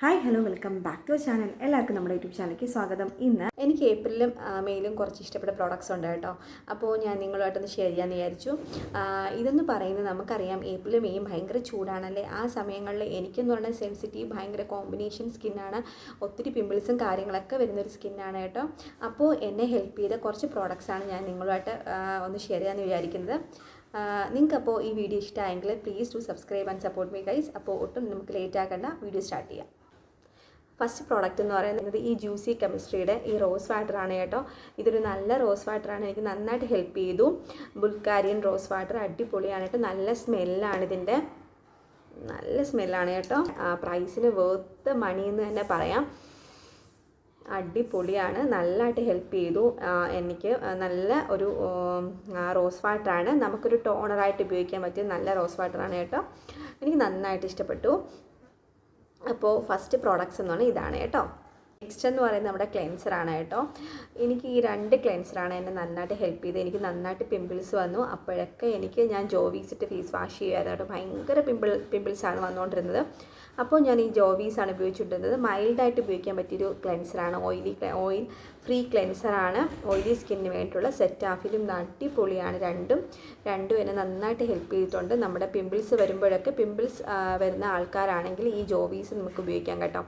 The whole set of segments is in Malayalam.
Hi hello welcome back to channel എല്ലാവർക്കും നമ്മുടെ യൂട്യൂബ് ചാനലിലേക്ക് സ്വാഗതം. ഇന്ന് എനിക്ക് ഏപ്രിലും മെയിലും കുറച്ച് ഇഷ്ടപ്പെട്ട പ്രോഡക്റ്റ്സ് ഉണ്ട് കേട്ടോ. അപ്പോൾ ഞാൻ നിങ്ങളുമായിട്ടൊന്ന് ഷെയർ ചെയ്യാമെന്ന് വിചാരിച്ചു. ഇതെന്ന് പറയുന്നത് നമുക്കറിയാം ഏപ്രിലും മെയും ഭയങ്കര ചൂടാണല്ലേ? ആ സമയങ്ങളിൽ എനിക്കെന്ന് പറഞ്ഞാൽ സെൻസിറ്റീവ് ഭയങ്കര കോമ്പിനേഷൻ സ്കിന്നാണ് ഒത്തിരി പിമ്പിൾസും കാര്യങ്ങളൊക്കെ വരുന്നൊരു സ്കിന്നാണ് കേട്ടോ. അപ്പോൾ എന്നെ ഹെൽപ്പ് ചെയ്ത കുറച്ച് പ്രോഡക്റ്റ്സാണ് ഞാൻ നിങ്ങളുമായിട്ട് ഒന്ന് ഷെയർ ചെയ്യാമെന്ന് വിചാരിക്കുന്നത്. നിങ്ങൾക്കപ്പോൾ ഈ വീഡിയോ ഇഷ്ടമായെങ്കിൽ please to subscribe and support me guys അപ്പോൾ ഒട്ടും നമുക്ക് ലേറ്റ് ആക്കേണ്ട. വീഡിയോ സ്റ്റാർട്ട് ചെയ്യാം. ഫസ്റ്റ് പ്രോഡക്റ്റ് എന്ന് പറയുന്നത് ഈ ജ്യൂസി കെമിസ്ട്രിയുടെ ഈ റോസ് വാട്ടർ ആണ് കേട്ടോ. ഇതൊരു നല്ല റോസ് വാട്ടർ ആണ്. എനിക്ക് നന്നായിട്ട് ഹെൽപ്പ് ചെയ്തു. ബുൾക്കാരിയൻ റോസ് വാട്ടർ അടിപൊളിയാണ് കേട്ടോ നല്ല സ്മെല്ലാണ് ഇതിന്റെ. നല്ല സ്മെല്ലാണ് കേട്ടോ. പ്രൈസിന് വേർത്ത് മണി എന്ന് തന്നെ പറയാം. അടിപൊളിയാണ്. നല്ലതായിട്ട് ഹെൽപ്പ് ചെയ്തു. എനിക്ക് നല്ല ഒരു റോസ് വാട്ടറാണ് നമുക്കൊരു ടോണറായിട്ട് ഉപയോഗിക്കാൻ പറ്റിയ നല്ല റോസ് വാട്ടറാണ് കേട്ടോ. എനിക്ക് നന്നായിട്ട് ഇഷ്ടപ്പെട്ടു. അപ്പോൾ ഫസ്റ്റ് പ്രോഡക്റ്റ്സ് എന്ന് പറഞ്ഞാൽ ഇതാണ് കേട്ടോ. നെക്സ്റ്റ് എന്ന് പറയുന്നത് നമ്മുടെ ക്ലെൻസറാണ് കേട്ടോ. എനിക്ക് ഈ രണ്ട് ക്ലെൻസറാണ് എന്നെ നന്നായിട്ട് ഹെൽപ്പ് ചെയ്ത് എനിക്ക് നന്നായിട്ട് പിമ്പിൾസ് വന്നു. അപ്പോഴൊക്കെ എനിക്ക് ഞാൻ ജോവീസിട്ട് ഫേസ് വാഷ് ചെയ്യുമായിരുന്നു ഭയങ്കര പിമ്പിൾ പിമ്പിൾസാണ് വന്നുകൊണ്ടിരുന്നത്. അപ്പോൾ ഞാൻ ഈ ജോവീസാണ് ഉപയോഗിച്ചുകൊണ്ടിരുന്നത്. മൈൽഡായിട്ട് ഉപയോഗിക്കാൻ പറ്റിയൊരു ക്ലെൻസറാണ് ഓയിലി ഓയിൽ ഫ്രീ ക്ലെൻസറാണ് ഓയിലി സ്കിന്നിന് വേണ്ടിയിട്ടുള്ള സെറ്റ് ആഫിലും അടിപൊളിയാണ് രണ്ടും. രണ്ടും എന്നെ നന്നായിട്ട് ഹെൽപ്പ് ചെയ്തിട്ടുണ്ട്. നമ്മുടെ പിമ്പിൾസ് വരുമ്പോഴൊക്കെ പിമ്പിൾസ് വരുന്ന ആൾക്കാരാണെങ്കിൽ ഈ ജോവീസ് നമുക്ക് ഉപയോഗിക്കാം കേട്ടോ.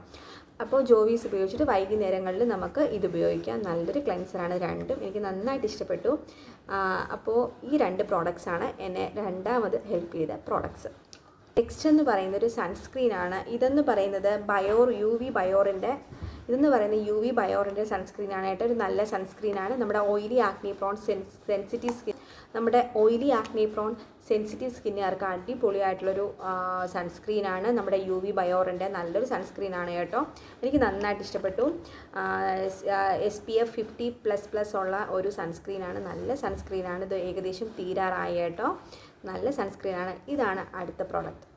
അപ്പോൾ ജോവീസ് ഉപയോഗിച്ചിട്ട് വൈകുന്നേരങ്ങളിൽ നമുക്ക് ഇത് ഉപയോഗിക്കാം. നല്ലൊരു ക്ലെൻസറാണ് രണ്ടും. എനിക്ക് നന്നായിട്ട് ഇഷ്ടപ്പെട്ടു. അപ്പോൾ ഈ രണ്ട് പ്രോഡക്റ്റ്സാണ് എന്നെ രണ്ടാമത് ഹെൽപ്പ് ചെയ്ത പ്രോഡക്റ്റ്സ് നെക്സ്റ്റ് എന്ന് പറയുന്നത് ഒരു സൺസ്ക്രീൻ ആണ്. ഇതെന്ന് പറയുന്നത് ബയോർ യു വി ബയോറിന്റെ ഇതെന്ന് പറയുന്നത് യു വി ബയോറിന്റെ സൺസ്ക്രീൻ ആണ്. കേട്ടോ ഒരു നല്ല സൺസ്ക്രീൻ ആണ്. നമ്മുടെ oily acne prone sensitive skin നമ്മുടെ ഓയിലി ആക്നി പ്രോൺ സെൻസിറ്റീവ് സ്കിന്നുകാർക്ക് അടിപൊളിയായിട്ടുള്ളൊരു സൺസ്ക്രീൻ ആണ്. നമ്മുടെ യു വി ബയോറിന്റെ നല്ലൊരു സൺസ്ക്രീൻ ആണ് കേട്ടോ. എനിക്ക് നന്നായിട്ട് ഇഷ്ടപ്പെട്ടു. S P F fifty plus plus ഉള്ള ഒരു സൺസ്ക്രീൻ ആണ്. നല്ല സൺസ്ക്രീൻ ആണ്. ഇത് ഏകദേശം തീരാറായി കേട്ടോ. നല്ല സൺസ്ക്രീൻ ആണ്. ഇതാണ് അടുത്ത പ്രോഡക്റ്റ്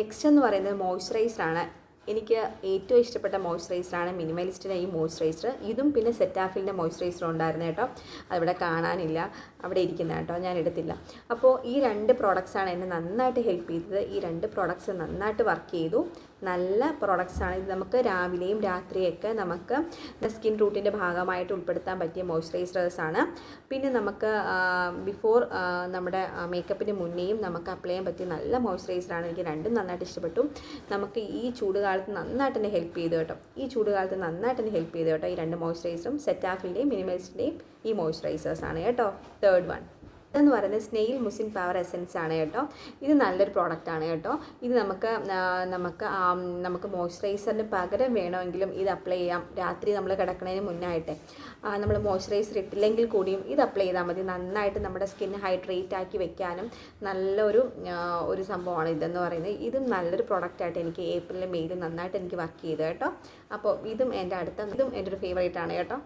നെക്സ്റ്റ് എന്ന് പറയുന്നത് മോയ്സ്ചറൈസർ ആണ്. എനിക്ക് ഏറ്റവും ഇഷ്ടപ്പെട്ട മോയ്സ്ചറൈസറാണ് മിനിമലിസ്റ്റിന്റെ ഈ മോയ്സ്ചറൈസർ. ഇതും പിന്നെ സെറ്റാഫിലിന്റെ മോയ്സ്ചറൈസർ ഉണ്ടായിരുന്നു കേട്ടോ. അതിവിടെ കാണാനില്ല. അവിടെ ഇരിക്കുന്ന കേട്ടോ. ഞാൻ എടുത്തില്ല. അപ്പോൾ ഈ രണ്ട് പ്രോഡക്റ്റ്സാണ് എന്നെ നന്നായിട്ട് ഹെൽപ്പ് ചെയ്തത്. ഈ രണ്ട് പ്രോഡക്റ്റ്സ് നന്നായിട്ട് വർക്ക് ചെയ്തു. നല്ല പ്രോഡക്റ്റ്സാണ് ഇത് നമുക്ക് രാവിലെയും രാത്രിയൊക്കെ നമുക്ക് സ്കിൻ റൂട്ടിന്റെ ഭാഗമായിട്ട് ഉൾപ്പെടുത്താൻ പറ്റിയ മോയ്സ്ചറൈസേഴ്സ് ആണ്. പിന്നെ നമുക്ക് ബിഫോർ നമ്മുടെ മേക്കപ്പിന് മുന്നേയും നമുക്ക് അപ്ലൈ ചെയ്യാൻ പറ്റിയ നല്ല മോയ്സ്ചറൈസറാണ്. എനിക്ക് രണ്ടും നന്നായിട്ട് ഇഷ്ടപ്പെട്ടു. നമുക്ക് ഈ ചൂടുകാലത്ത് നന്നായിട്ട് തന്നെ ഹെൽപ്പ് ചെയ്തു കേട്ടോ. ഈ ചൂടുകാലത്ത് നന്നായിട്ട് തന്നെ ഹെൽപ്പ് ചെയ്തു കേട്ടോ. ഈ രണ്ട് മോയ്സ്ചറൈസറും സെറ്റാഫിന്റെയും മിനിമലിസ്റ്റിന്റെയും ഈ മോയ്സ്ചറൈസേഴ്സാണ് കേട്ടോ. തേർഡ് വൺ ഇതെന്ന് പറയുന്നത് സ്നെയിൽ മുസിൻ പവർ എസൻസ് ആണ് കേട്ടോ. ഇത് നല്ലൊരു പ്രോഡക്റ്റ് ആണ് കേട്ടോ. ഇത് നമുക്ക് നമുക്ക് നമുക്ക് മോയ്സ്ചറൈസറിന് പകരം വേണമെങ്കിലും ഇത് അപ്ലൈ ചെയ്യാം. രാത്രി നമ്മൾ കിടക്കുന്നതിന് മുന്നായിട്ട്. നമ്മൾ മോയ്സ്ചറൈസർ ഇട്ടില്ലെങ്കിൽ കൂടിയും ഇത് അപ്ലൈ ചെയ്താൽ മതി. നന്നായിട്ട് നമ്മുടെ സ്കിൻ ഹൈഡ്രേറ്റ് ആക്കി വെക്കാനും നല്ലൊരു ഒരു സംഭവമാണ് ഇതെന്ന് പറയുന്നത്. ഇതും നല്ലൊരു പ്രോഡക്റ്റായിട്ട് എനിക്ക് ഏപ്രിലും മെയിലും നന്നായിട്ട് എനിക്ക് വർക്ക് ചെയ്തു കേട്ടോ. അപ്പോൾ ഇതും എന്റെ അടുത്ത ഇതും എന്റെ ഒരു ഫേവറേറ്റ് ആണ് കേട്ടോ.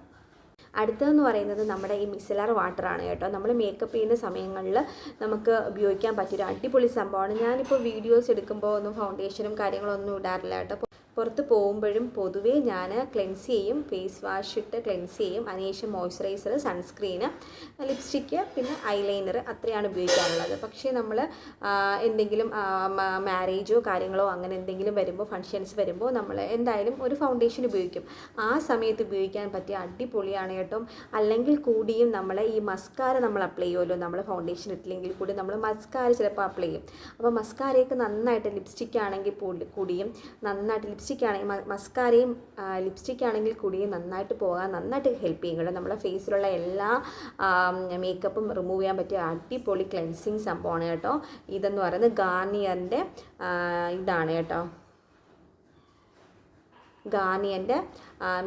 അടുത്തതെന്ന് പറയുന്നത് നമ്മുടെ ഈ മിസിലർ വാട്ടറാണ് കേട്ടോ. നമ്മൾ മേക്കപ്പ് ചെയ്യുന്ന സമയങ്ങളിൽ നമുക്ക് ഉപയോഗിക്കാൻ പറ്റിയൊരു അടിപൊളി സംഭവമാണ്. ഞാനിപ്പോൾ വീഡിയോസ് എടുക്കുമ്പോൾ ഒന്നും ഫൗണ്ടേഷനും കാര്യങ്ങളൊന്നും ഇടാറില്ല കേട്ടോ. പുറത്ത് പോകുമ്പോഴും പൊതുവേ ഞാൻ ക്ലെൻസ് ചെയ്യും ഫേസ് വാഷ് ഇട്ട് ക്ലെൻസ് ചെയ്യും. അതിനുശേഷം മോയ്സ്ചറൈസർ സൺസ്ക്രീന് ലിപ്സ്റ്റിക്ക് പിന്നെ ഐലൈനർ അത്രയാണ് ഉപയോഗിക്കാറുള്ളത്. പക്ഷേ നമ്മൾ എന്തെങ്കിലും മാരേജോ കാര്യങ്ങളോ അങ്ങനെ എന്തെങ്കിലും വരുമ്പോൾ ഫങ്ഷൻസ് വരുമ്പോൾ നമ്മൾ എന്തായാലും ഒരു ഫൗണ്ടേഷൻ ഉപയോഗിക്കും. ആ സമയത്ത് ഉപയോഗിക്കാൻ പറ്റിയ അടിപൊളിയാണ് കേട്ടോ. അല്ലെങ്കിൽ കൂടിയും നമ്മൾ ഈ മസ്കാര നമ്മൾ അപ്ലൈ ചെയ്യുമല്ലോ. നമ്മൾ ഫൗണ്ടേഷൻ ഇട്ടില്ലെങ്കിൽ കൂടി നമ്മൾ മസ്കാര ചിലപ്പോൾ അപ്ലൈ ചെയ്യും. അപ്പോൾ മസ്കാരയൊക്കെ നന്നായിട്ട് ലിപ്സ്റ്റിക് ആണെങ്കിൽ കൂടിയും നന്നായിട്ട് ലിപ്സ്റ്റിക് ആണെങ്കിൽ മസ്കാരയും ലിപ്സ്റ്റിക് ആണെങ്കിൽ കൂടിയും നന്നായിട്ട് പോകാൻ നന്നായിട്ട് ഹെൽപ്പ് ചെയ്യും കേട്ടോ. നമ്മുടെ ഫേസിലുള്ള എല്ലാ മേക്കപ്പും റിമൂവ് ചെയ്യാൻ പറ്റിയ അടിപൊളി ക്ലെൻസിങ് സംഭവമാണ് കേട്ടോ. ഇതെന്ന് പറയുന്നത് ഗാർണിയറിന്റെ ഇതാണ് കേട്ടോ. ഗാർണിയന്റെ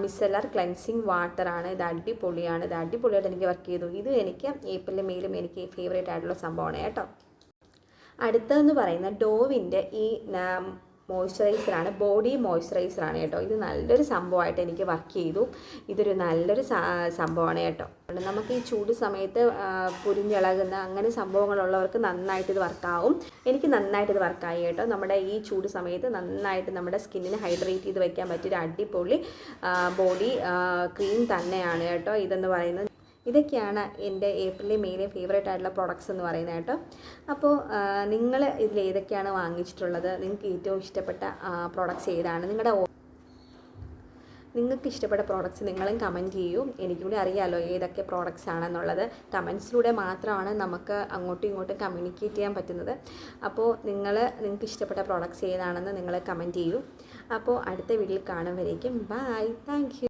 മിസലർ ക്ലെൻസിങ് വാട്ടറാണ് ഇത് അടിപൊളിയാണ്. ഇത് അടിപൊളിയായിട്ട് എനിക്ക് വർക്ക് ചെയ്തു. ഇത് എനിക്ക് ഏപ്രിലും മെയിലും എനിക്ക് ഫേവറേറ്റ് ആയിട്ടുള്ള സംഭവമാണ് കേട്ടോ. അടുത്തതെന്ന് പറയുന്ന ഡോവിന്റെ ഈ മോയ്സ്ചറൈസറാണ് ബോഡി മോയ്സ്ചറൈസറാണ് കേട്ടോ. ഇത് നല്ലൊരു സംഭവമായിട്ട് എനിക്ക് വർക്ക് ചെയ്തു. ഇതൊരു നല്ലൊരു സംഭവമാണ് കേട്ടോ. നമുക്ക് ഈ ചൂട് സമയത്ത് പുരിഞ്ഞിളകുന്ന അങ്ങനെ സംഭവങ്ങളുള്ളവർക്ക് നന്നായിട്ട് ഇത് വർക്കാവും. എനിക്ക് നന്നായിട്ട് ഇത് വർക്കായി കേട്ടോ. നമ്മുടെ ഈ ചൂട് സമയത്ത് നന്നായിട്ട് നമ്മുടെ സ്കിന്നിന് ഹൈഡ്രേറ്റ് ചെയ്ത് വയ്ക്കാൻ പറ്റിയൊരു അടിപൊളി ബോഡി ക്രീം തന്നെയാണ് കേട്ടോ ഇതെന്ന് പറയുന്നത്. ഇതൊക്കെയാണ് എന്റെ ഏപ്രിലെ മെയിലെ ഫേവറേറ്റ് ആയിട്ടുള്ള പ്രോഡക്ട്സ് എന്ന് പറയുന്നത് കേട്ടോ. അപ്പോൾ നിങ്ങൾ ഇതിൽ ഏതൊക്കെയാണ് വാങ്ങിച്ചിട്ടുള്ളത്? നിങ്ങൾക്ക് ഏറ്റവും ഇഷ്ടപ്പെട്ട പ്രോഡക്ട്സ് ഏതാണ്? നിങ്ങളുടെ നിങ്ങൾക്ക് ഇഷ്ടപ്പെട്ട പ്രോഡക്റ്റ്സ് നിങ്ങളും കമന്റ് ചെയ്യൂ. എനിക്കും കൂടി അറിയാമല്ലോ ഏതൊക്കെ പ്രോഡക്റ്റ്സ് ആണെന്നുള്ളത്. കമൻസിലൂടെ മാത്രമാണ് നമുക്ക് അങ്ങോട്ടും ഇങ്ങോട്ടും കമ്മ്യൂണിക്കേറ്റ് ചെയ്യാൻ പറ്റുന്നത്. അപ്പോൾ നിങ്ങൾ നിങ്ങൾക്ക് ഇഷ്ടപ്പെട്ട പ്രോഡക്റ്റ്സ് ഏതാണെന്ന് നിങ്ങൾ കമന്റ് ചെയ്യൂ. അപ്പോൾ അടുത്ത വീഡിയോയിൽ കാണും വരേക്കും ബൈ താങ്ക്